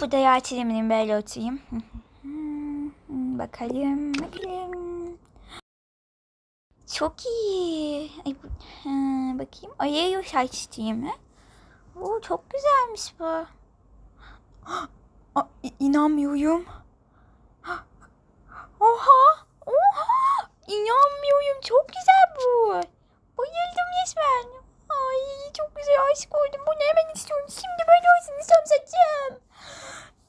Burada yer çizemedim böyle oturayım. bakalım bakalım. Çok iyi. Ay, bu, ha, bakayım. Ayı saç değil mi? Oo, çok güzelmiş bu. Aa, inanmıyorum. Oha! Oha! İnanmıyorum. Çok güzel bu. Bayıldım resmen. Ay çok güzel aşık oldum. Bunu hemen istiyorum. Şimdi böyle olsun istiyorum saçım.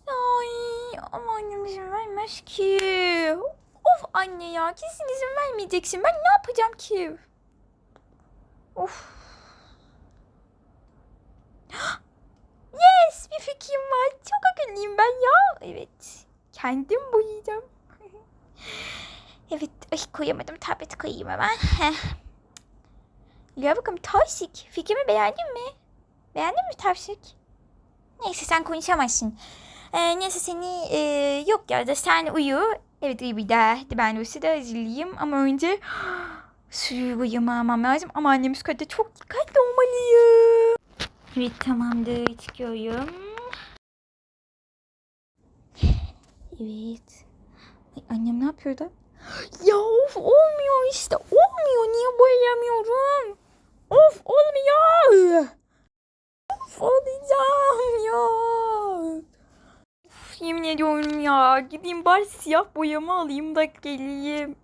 Ay ama annem izin vermez ki. Of anne ya kesin izin vermeyeceksin. Ben ne yapacağım ki? Of. Yes bir fikrim var. Çok akıllıyım ben ya. Evet. Kendim boyayacağım. evet. Ay koyamadım. Tableti koyayım hemen. Gel bakalım Tavsik. Fikrimi beğendin mi? Beğendin mi Tavsik? Neyse sen konuşamazsın. Ee, neyse seni e, yok ya da sen uyu. Evet uyu bir. Hadi ben de da hazırlayayım. Ama önce suyu uyumamam lazım. Ama annemiz kadar çok dikkatli olmalıyım. Evet tamamdır. Çıkıyorum. Evet. Ay, annem ne yapıyor da? Ya of olmuyor işte. Olmuyor. Niye boyayamıyorum? Of olmuyor. Of olacağım ya. Of, yemin ediyorum Gideyim bari siyah boyama alayım da geleyim.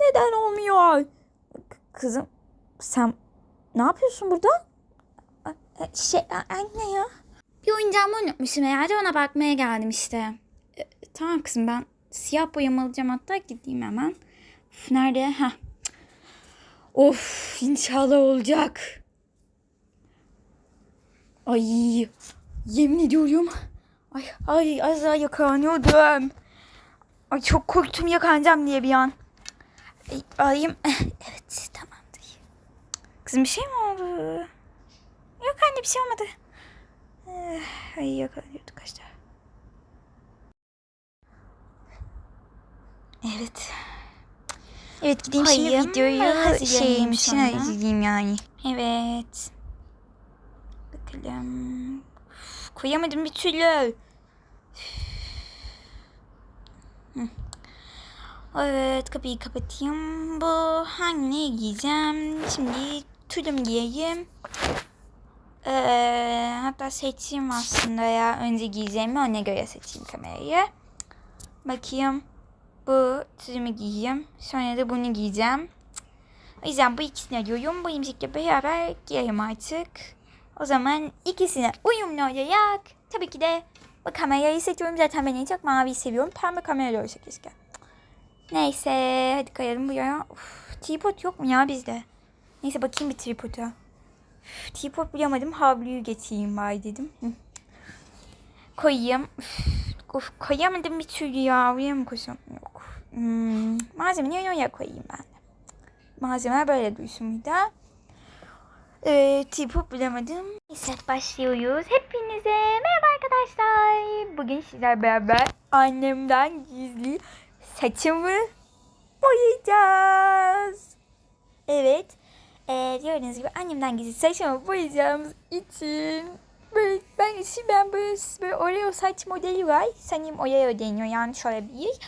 Neden olmuyor? Kızım sen ne yapıyorsun burada? E, Şey anne ya. Bir oyuncağımı unutmuşum herhalde ona bakmaya geldim işte. E, tamam kızım ben siyah boyama alacağım hatta gideyim hemen. Uf, nerede? Heh. Of inşallah olacak. Ay yemin ediyorum. Ay ay az daha yakalanıyordum. Ay çok korktum yakalanacağım diye bir an. Ay, alayım. Evet tamamdır. Kızım bir şey mi oldu? Yok anne bir şey olmadı. Eh, Ay yakalanıyorduk kaçta. Evet. Evet gideyim şimdi Koyayım videoyu mı? Hazırlayayım şeyim için izleyeyim yani. Evet. Bakalım. Koyamadım bir türlü. Evet kapıyı kapatayım. Bu hangi ne giyeceğim? Şimdi tülüm giyeyim. Ee, hatta seçeyim aslında ya. Önce giyeceğimi ona göre seçeyim kamerayı. Bakayım. Bu tülümü giyeyim. Sonra da bunu giyeceğim. O yüzden bu ikisini alıyorum. Bu imzikle beraber giyerim artık. O zaman ikisine uyumlu olarak tabii ki de bu kamerayı seçiyorum. Zaten ben en çok maviyi seviyorum. Pembe kamera olsa keşke. Neyse hadi koyalım buraya. Uf, tripod yok mu ya bizde? Neyse bakayım bir tripoda. Üf, Tripod bulamadım. Havluyu getireyim bari dedim. Hı. Koyayım. Üf, koyamadım bir türlü ya. Buraya mı koysam? Yok. Hmm, malzemeyi oraya koyayım ben de. Malzeme böyle dursun bir daha. Ee, tripod bulamadım. Neyse başlıyoruz. Hepinize merhaba arkadaşlar. Bugün sizler beraber annemden gizli saçımı boyayacağız. Evet. Ee, gördüğünüz gibi annemden gizli saçımı boyayacağımız için böyle ben için ben böyle, böyle Oreo saç modeli var. Sanırım Oreo deniyor yanlış olabilir.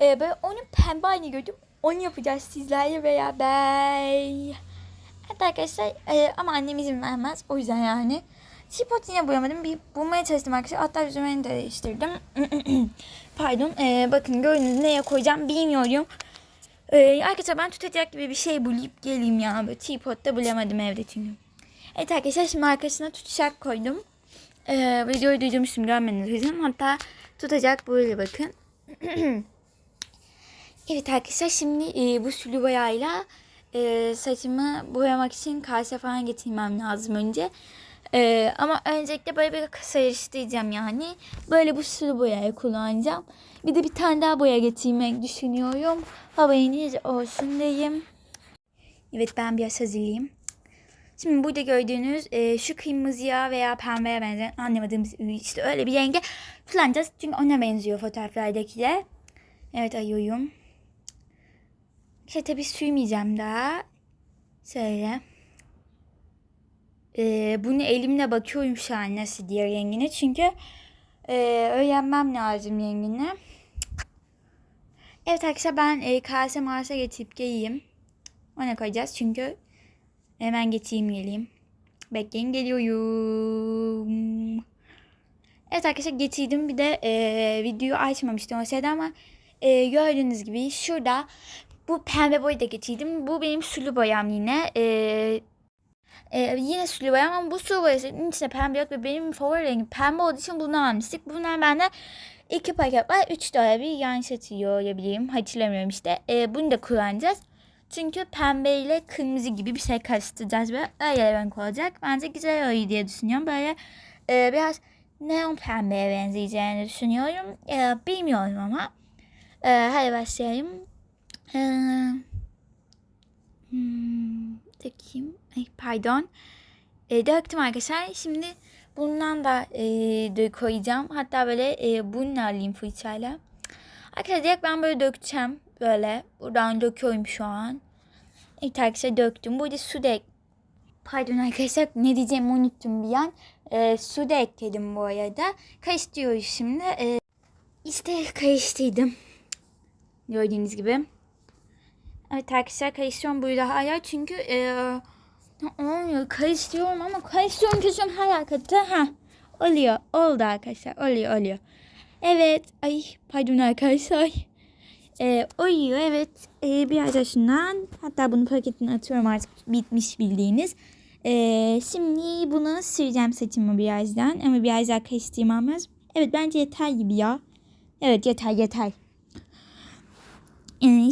Ee, böyle onu pembe haline gördüm. Onu yapacağız sizlerle beraber. Evet arkadaşlar e, ama annem izin vermez. O yüzden yani. Tripod yine boyamadım. Bir bulmaya çalıştım arkadaşlar. Hatta yüzümü de değiştirdim. Pardon. E, bakın gördüğünüz neye koyacağım bilmiyorum. E, arkadaşlar ben tutacak gibi bir şey bulup geleyim ya. Böyle tripod da bulamadım evde çünkü. Evet arkadaşlar şimdi arkasına tutacak koydum. E, videoyu duydurmuştum görmeniz için. Hatta tutacak böyle bakın. Evet arkadaşlar şimdi e, bu sülü boyayla e, saçımı boyamak için kase falan getirmem lazım önce. E, ama öncelikle böyle bir sayıştıracağım yani. Böyle bu sülü boyayı kullanacağım. Bir de bir tane daha boya getirmek düşünüyorum. Haberiniz olsun diyeyim. Evet ben biraz hazırlayayım. Şimdi burada gördüğünüz e, şu kırmızıya veya pembeye benzeyen anlamadığımız işte öyle bir renge kullanacağız. Çünkü ona benziyor fotoğraflardakiler. Evet ayıyorum. İşte tabii sürmeyeceğim daha. Şöyle. Ee, bunu elimle bakıyorum şu an nasıl diye rengine. Çünkü e, öğrenmem lazım rengini. Evet arkadaşlar ben e, kase marsa getirip geleyim. Ona koyacağız çünkü hemen getireyim geleyim. Bekleyin geliyorum. Evet arkadaşlar getirdim. Bir de e, videoyu açmamıştım o sırada ama e, gördüğünüz gibi şurada bu pembe boyayı da getirdim. Bu benim sulu boyam yine. E, e, yine sulu boyam ama bu sulu boyasının içinde pembe yok ve benim favori rengim pembe olduğu için bunu almıştık. Bunlar bende iki paket var. Üç dolar bir yanlış hatırlıyor olabilirim. Hatırlamıyorum işte. E, bunu da kullanacağız. Çünkü pembe ile kırmızı gibi bir şey karıştıracağız ve öyle renk olacak. Bence güzel oluyor diye düşünüyorum. Böyle e, biraz neon pembeye benzeyeceğini düşünüyorum. E, bilmiyorum ama. E, hadi başlayalım. E, hmm, bakayım. Ay, pardon. E, döktüm arkadaşlar. Şimdi bundan da e, koyacağım. Hatta böyle e, bunu alayım fırçayla. Arkadaşlar direkt ben böyle dökeceğim. Böyle. Buradan döküyorum şu an. Evet arkadaşlar döktüm. Burada su da ek- Pardon arkadaşlar ne diyeceğimi unuttum bir an. E, su da ekledim bu arada. Karıştırıyoruz şimdi. E, işte karıştırdım. Gördüğünüz gibi. Evet arkadaşlar karıştırıyorum burada hala çünkü e, olmuyor. Karıştırıyorum ama karıştırıyorum kesiyorum her hakikaten. Ha, oluyor. Oldu arkadaşlar. Oluyor oluyor. Evet. Ay pardon arkadaşlar. E, oluyor evet. E, biraz da şundan. Hatta bunu paketine atıyorum artık bitmiş bildiğiniz. E, şimdi bunu süreceğim saçımı birazdan. Ama biraz daha karıştırmam lazım. Evet bence yeter gibi ya. Evet yeter yeter.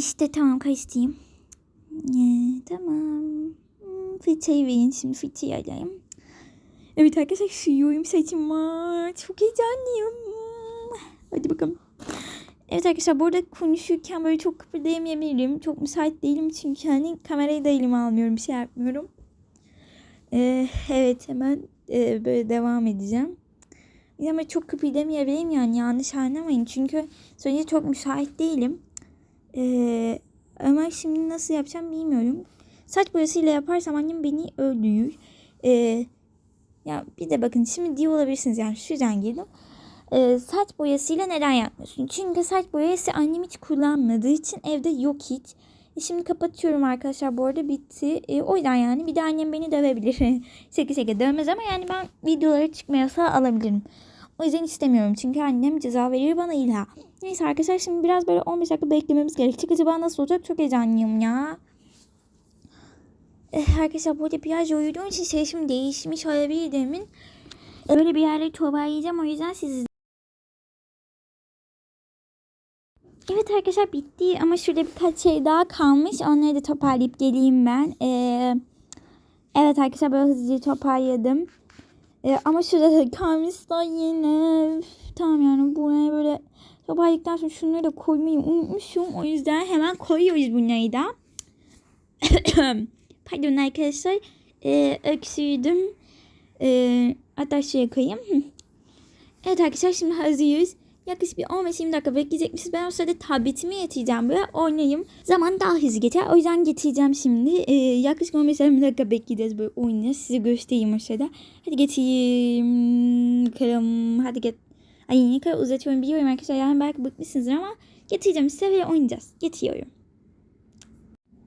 İşte tamam karıştırayım. Ee, tamam. Hmm, Fırçayı verin şimdi fırçayı alayım. Evet arkadaşlar sürüyorum saçıma. Çok heyecanlıyım. Hadi bakalım. Evet arkadaşlar burada konuşurken böyle çok kıpırdayamayabilirim. Çok müsait değilim çünkü hani kamerayı da elime almıyorum. Bir şey yapmıyorum. Ee, evet hemen e, böyle devam edeceğim. Ama çok kıpırdamayabilirim yani yanlış anlamayın. Çünkü sonuçta çok müsait değilim. Ee, ama şimdi nasıl yapacağım bilmiyorum. Saç boyasıyla yaparsam annem beni öldürür. Ee, ya bir de bakın şimdi diye olabilirsiniz yani şu yüzden girdim. Ee, saç boyasıyla neden yapmıyorsun? Çünkü saç boyası annem hiç kullanmadığı için evde yok hiç. E şimdi kapatıyorum arkadaşlar bu arada bitti. E, o yüzden yani bir de annem beni dövebilir. şaka şaka dövmez ama yani ben videolara çıkma yasağı alabilirim. O yüzden istemiyorum çünkü annem ceza verir bana illa. Neyse arkadaşlar şimdi biraz böyle 15 dakika beklememiz gerekecek. Acaba nasıl olacak çok heyecanlıyım ya. Eh, arkadaşlar burada biraz uyuduğum için sesim değişmiş olabilir demin. E, Böyle bir yerde çorba yiyeceğim o yüzden siz Evet arkadaşlar bitti ama şurada birkaç şey daha kalmış. Onları da toparlayıp geleyim ben. Ee, evet arkadaşlar böyle hızlıca toparladım. Ee, ama şurada da kalmışlar yine. Üf, tamam yani buraya böyle toparladıktan sonra şunları da koymayı unutmuşum. O yüzden hemen koyuyoruz bunları da. Pardon arkadaşlar. Ee, öksürdüm. Ee, hatta şuraya koyayım. Hı. Evet arkadaşlar şimdi hazırız. Yaklaşık bir 15-20 dakika bekleyecekmişiz. Ben o sırada tabletimi getireceğim böyle oynayayım. Zaman daha hızlı geçer. O yüzden getireceğim şimdi. Ee, yaklaşık 15-20 dakika bekleyeceğiz böyle oynayacağız. Size göstereyim o sırada. Hadi getireyim. Bakalım. Hadi get. Ay ne kadar uzatıyorum biliyorum arkadaşlar. Yani belki bıkmışsınızdır ama getireceğim size ve oynayacağız. Getiriyorum.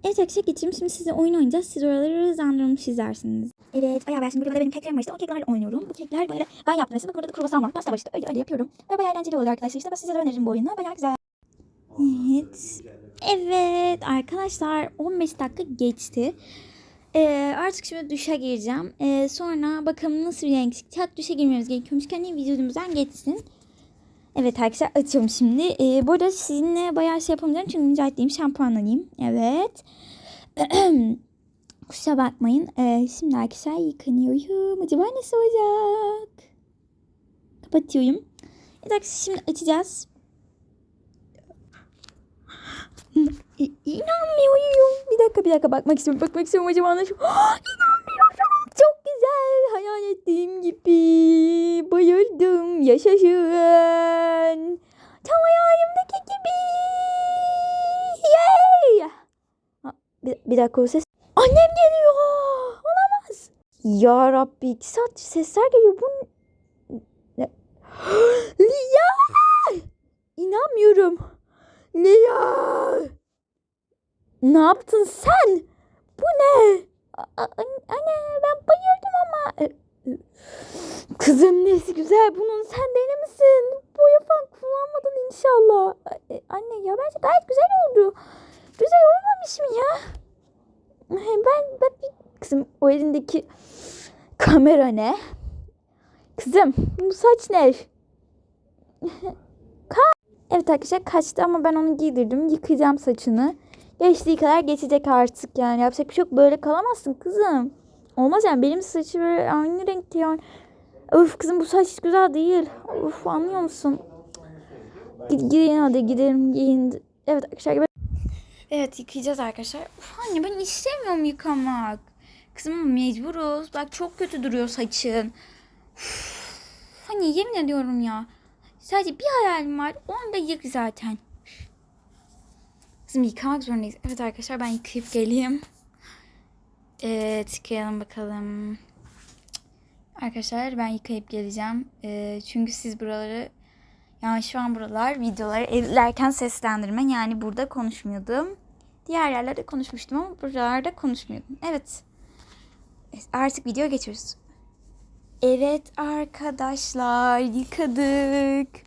Evet arkadaşlar getireyim. Şimdi size oyun oynayacağız. Siz oraları hızlandırılmış izlersiniz. Evet bayağı ben şimdi burada benim keklerim var işte. O keklerle oynuyorum. Bu kekler böyle ben yaptım. Mesela burada da kruvasan var. Pasta var işte. Öyle öyle yapıyorum. Ve bayağı eğlenceli oluyor arkadaşlar. İşte ben size de öneririm bu oyunu. Bayağı güzel. Evet. Evet arkadaşlar 15 dakika geçti. Ee, artık şimdi duşa gireceğim. Ee, sonra bakalım nasıl bir renk çıkacak. Duşa girmemiz gerekiyormuş. Kendi videomuzdan geçsin. Evet arkadaşlar açıyorum şimdi. Ee, bu arada sizinle bayağı şey yapamayacağım. Çünkü mücahit değilim. Şampuan alayım. Evet. Kusura bakmayın. Ee, şimdi arkadaşlar yıkanıyorum. Acaba nasıl olacak? Kapatıyorum. Evet arkadaşlar şimdi açacağız. İ- İnanmıyorum. Bir dakika bir dakika bakmak istiyorum. Bakmak istiyorum acaba nasıl? İnanmıyorum. Çok güzel. Hayal ettiğim gibi. Bayıldım. Yaşasın. Bir, dakika o ses. Annem geliyor. Olamaz. Ya Rabbi iki saattir sesler geliyor. Bu ne? Lia! İnanmıyorum. Lia! Ne yaptın sen? Bu ne? Anne ben bayıldım ama. E, Kızım nesi güzel bunun sen deli misin? Boya falan kullanmadın inşallah. E, Anne ya bence gayet güzel oldu. Güzel olmamış mı ya? Ben, ben. Kızım o elindeki kamera ne? Kızım bu saç ne? Ka- evet arkadaşlar kaçtı ama ben onu giydirdim. Yıkayacağım saçını. Geçtiği kadar geçecek artık yani. Yapacak bir şey yok. Böyle kalamazsın kızım. Olmaz yani. Benim saçı böyle aynı renkte yani. Öf kızım bu saç hiç güzel değil. Uf anlıyor musun? Gid gidelim hadi gidelim giyin. Evet arkadaşlar. Evet yıkayacağız arkadaşlar. Uf anne ben istemiyorum yıkamak. Kızım mecburuz. Bak çok kötü duruyor saçın. Uf, hani yemin ediyorum ya. Sadece bir hayalim var. Onu da yık zaten. Kızım yıkamak zorundayız. Evet arkadaşlar ben yıkayıp geleyim. Evet yıkayalım bakalım. Arkadaşlar ben yıkayıp geleceğim. Ee, çünkü siz buraları yani şu an buralar videoları edilerken seslendirme yani burada konuşmuyordum. Diğer yerlerde konuşmuştum ama buralarda konuşmuyordum. Evet. Artık video geçiyoruz. Evet arkadaşlar yıkadık.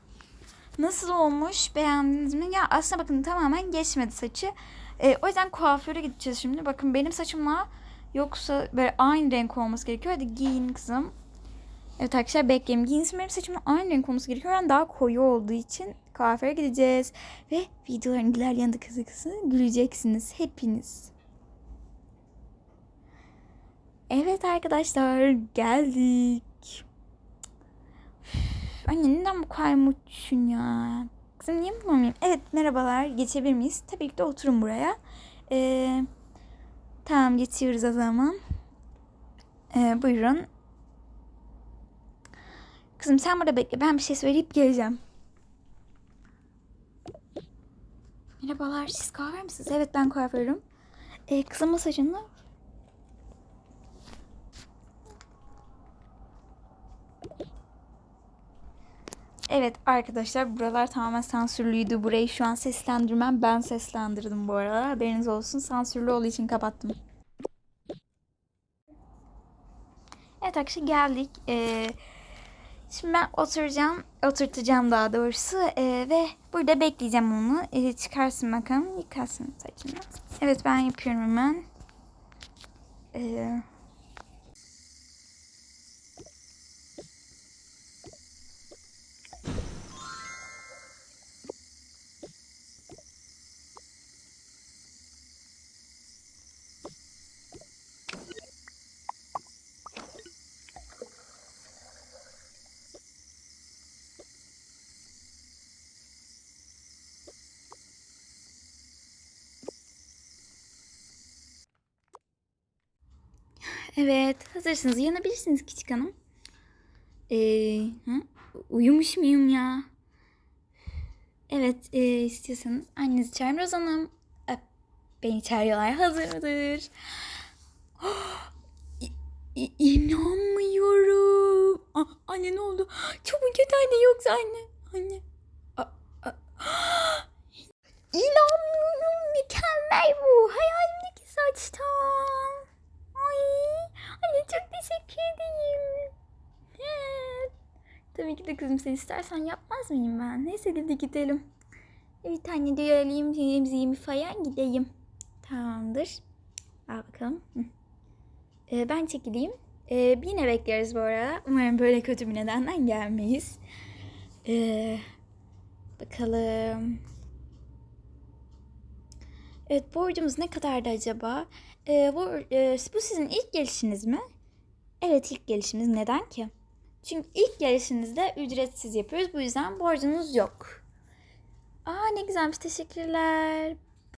Nasıl olmuş? Beğendiniz mi? Ya aslında bakın tamamen geçmedi saçı. Ee, o yüzden kuaföre gideceğiz şimdi. Bakın benim saçımla yoksa böyle aynı renk olması gerekiyor. Hadi giyin kızım. Evet arkadaşlar bekleyin. Giyinsin benim saçımla aynı renk olması gerekiyor. Ben daha koyu olduğu için kuaföre gideceğiz. Ve videoların ilerleyen dakikasında güleceksiniz hepiniz. Evet arkadaşlar geldik. Anne neden bu kadar mutlusun ya? Kızım niye mutlu olmayayım? Evet merhabalar geçebilir miyiz? Tabii ki de oturun buraya. Ee, tamam geçiyoruz o zaman. Ee, buyurun. Kızım sen burada bekle. Ben bir şey söyleyip geleceğim. Merhabalar. Siz kuaför misiniz? Evet ben kuaförüm. Ee, kızım masajını Evet arkadaşlar buralar tamamen sansürlüydü. Burayı şu an seslendirmem ben seslendirdim bu arada. Haberiniz olsun. Sansürlü olduğu için kapattım. Evet arkadaşlar geldik. Ee, şimdi ben oturacağım. Oturtacağım daha doğrusu. Ee, ve burada bekleyeceğim onu. Ee, çıkarsın bakalım. Yıkarsın saçını. Evet ben yapıyorum hemen. Ee, Evet, hazırsınız. Yanabilirsiniz küçük hanım. Ee, hı? Uyumuş muyum ya? Evet, e, istiyorsanız annenizi çağırın Rozan Hanım. E, Beni çağırıyorlar. Hazır mıdır? İ- İ- İnanmıyorum. Ah, anne ne oldu? Çabuk git anne yoksa anne. Anne. A- a- İnanmıyorum. Mükemmel bu. Hayalimdeki saçtan. Ay, anne çok teşekkür ederim. Evet. De kızım sen istersen yapmaz mıyım ben? Neyse hadi gidelim. Evet anne duyarlıyım temizliğimi falan gideyim. Tamamdır. Al bakalım. Ee, ben çekileyim. Ee, yine bekleriz bu arada. Umarım böyle kötü bir nedenden gelmeyiz. Ee, bakalım. Evet borcumuz ne kadardı acaba? Ee, bu, e, bu sizin ilk gelişiniz mi? Evet ilk gelişimiz. Neden ki? Çünkü ilk gelişinizde ücretsiz yapıyoruz. Bu yüzden borcunuz yok. Aa ne güzelmiş. Teşekkürler.